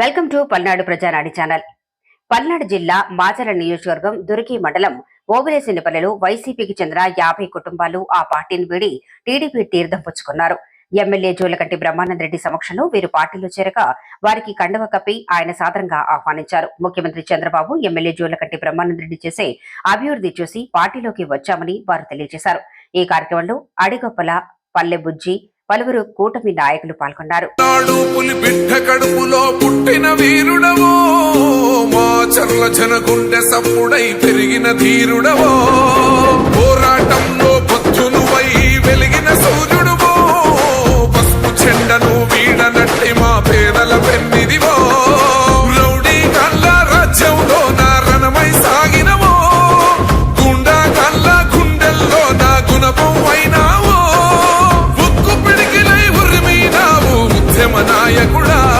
Welcome to Palnadu Prajanadi channel. Palnadu జిల్లా మాచల నియోజకవర్గం దురికి మండలం ఓబులేసినపల్లెలో వైసీపీకి చెందిన యాభై కుటుంబాలు ఆ పార్టీని వీడి టీడీపీ తీర్థం పుచ్చుకున్నారు ఎమ్మెల్యే జోలకంటి బ్రహ్మానందరెడ్డి సమక్షంలో వీరు పార్టీలో చేరగా వారికి కండవ కప్పి ఆయన సాదరంగా ఆహ్వానించారు. ముఖ్యమంత్రి చంద్రబాబు ఎమ్మెల్యే జోలకంటి బ్రహ్మానందరెడ్డి చేసే అభివృద్ధి చూసి పార్టీలోకి వచ్చామని వారు తెలియజేశారు. ఈ కార్యక్రమంలో అడిగొప్పల పల్లె బుజ్జి పలువురు కూటమి నాయకులు పాల్గొన్నారు. ఆలోచన గుండె సప్పుడై పెరిగిన ధీరుడవో. పోరాటంలో పొచ్చునువై వెలిగిన సూర్యుడువో. పసుపు చెండను వీడనట్టి మా పేదల పెన్నిదివో. రౌడీ కళ్ళ రాజ్యంలో నారణమై సాగినవో. గుండా కళ్ళ గుండెల్లో నా గుణపం అయినావో. ఉక్కు పిడికిలై ఉరిమినావు ఉద్యమ నాయకుడా